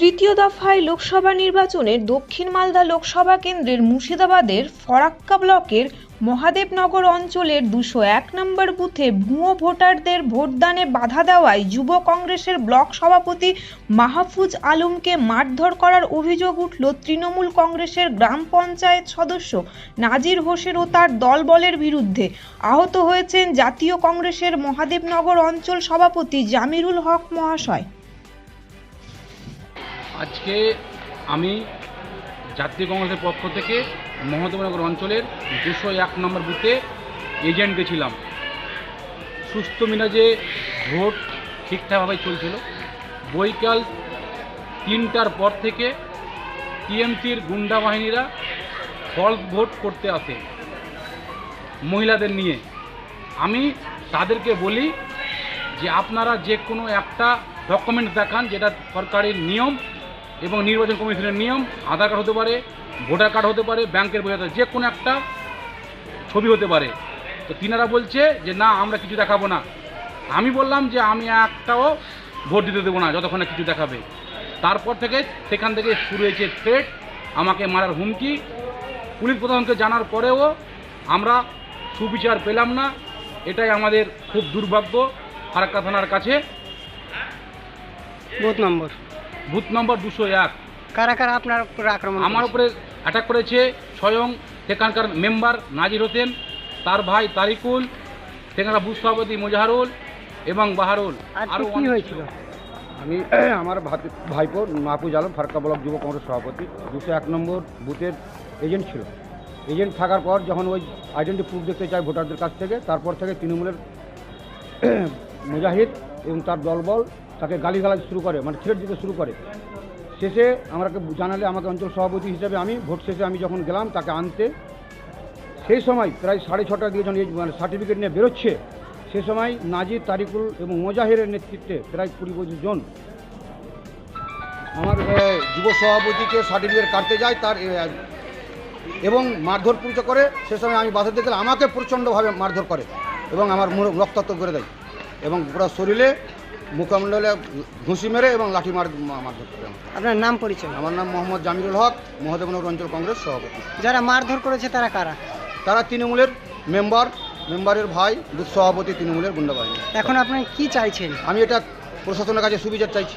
তৃতীয় দফায় লোকসভা নির্বাচনের দক্ষিণ মালদা লোকসভা কেন্দ্রের মুর্শিদাবাদের ফরাক্কা ব্লকের মহাদেবনগর অঞ্চলের দুশো এক নম্বর বুথে ভুয়ো ভোটারদের ভোটদানে বাধা দেওয়ায় যুব কংগ্রেসের ব্লক সভাপতি মাহফুজ আলমকে মারধর করার অভিযোগ উঠল তৃণমূল কংগ্রেসের গ্রাম পঞ্চায়েত সদস্য নাজির হোসেন ও তার দলবলের বিরুদ্ধে। আহত হয়েছেন জাতীয় কংগ্রেসের মহাদেবনগর অঞ্চল সভাপতি জামিরুল হক মহাশয়। আজকে আমি জাতীয় কংগ্রেসের পক্ষ থেকে মহদেবনগর অঞ্চলের দুশো এক নম্বর বুথে এজেন্ট গেছিলাম। সুস্থ মিনাজে ভোট ঠিকঠাকভাবে চলছিল। বৈকাল তিনটার পর থেকে টিএমসির গুন্ডা বাহিনীরা ফলস ভোট করতে আসে মহিলাদের নিয়ে। আমি তাদেরকে বলি যে আপনারা যে কোনো একটা ডকুমেন্টস দেখান যেটা সরকারের নিয়ম এবং নির্বাচন কমিশনের নিয়ম, আধার কার্ড হতে পারে, ভোটার কার্ড হতে পারে, ব্যাংকের বই হতে যে কোনো একটা ছবি হতে পারে। তো তিনারা বলছে যে, না, আমরা কিছু দেখাবো না। আমি বললাম যে, আমি একটাও ভোট দিতে দেবো না, যতক্ষণ কিছু দেখাবে। তারপর থেকে সেখান থেকে শুরু হয়েছে থ্রেট আমাকে মারার হুমকি। পুলিশ প্রধানকে জানার পরেও আমরা সুবিচার পেলাম না। এটাই আমাদের খুব দুর্ভাগ্য ফারাক্কা থানার কাছে। বুথ নম্বর। বুথ নম্বর দুশো এক। কারা কারা আপনার উপর আক্রমণ আমার? উপরে অ্যাটাক করেছে স্বয়ং সেখানকার মেম্বার নাজির হোসেন তার ভাই তারিকুল সেখানকার বুথ সভাপতি মোজাহারুল এবং বাহারুল। আজকে আরও কি হয়েছিল? আমি আমার ভাত- ভাইপো মাহফুজ আলম ফারক্কা ব্লক যুব কংগ্রেস সভাপতি দুশো এক নম্বর বুথের এজেন্ট ছিল। এজেন্ট থাকার পর যখন ওই আইডেন্টি প্রুফ দেখতে চায় ভোটারদের কাছ থেকে তারপর থেকে তৃণমূলের মুজাহিদ এবং তার দলবল তাকে গালিগালাজ শুরু করে মানে থ্রেট দিতে শুরু করে। শেষে আমাকে জানালে আমাকে অঞ্চল সভাপতি হিসেবে আমি, ভোট শেষে আমি যখন গেলাম তাকে আনতে, সেই সময় প্রায় সাড়ে ছটা দিয়ে যখন এই মানে সার্টিফিকেট নিয়ে বেরোচ্ছে, সে সময় নাজির, তারিকুল এবং মোজাহিরের নেতৃত্বে প্রায় কুড়ি পঁচিশ জন আমার যুব সভাপতিকে সার্টিফিকেট কাটতে যায় তার এবং মারধর পুজো করে, সে সময় আমি বাধা গেলে আমাকে প্রচণ্ডভাবে মারধর করে এবং আমার রক্তাক্ত করে দেয় এবং পুরো শরীরে মুখমণ্ডলে ঘুষি মেরে এবং লাঠি মার মারধর করে। আপনার নাম পরিচয়? আমার নাম মোহাম্মদ জামিরুল হক মহাদেবনগর অঞ্চল কংগ্রেস সভাপতি। যারা মারধর করেছে তারা কারা? তারা তৃণমূলের মেম্বার মেম্বারের ভাই সভাপতি তৃণমূলের গুন্ডা বাহিনী। এখন আপনি কি চাইছেন? আমি এটা প্রশাসনের কাছে সুবিচার চাইছি।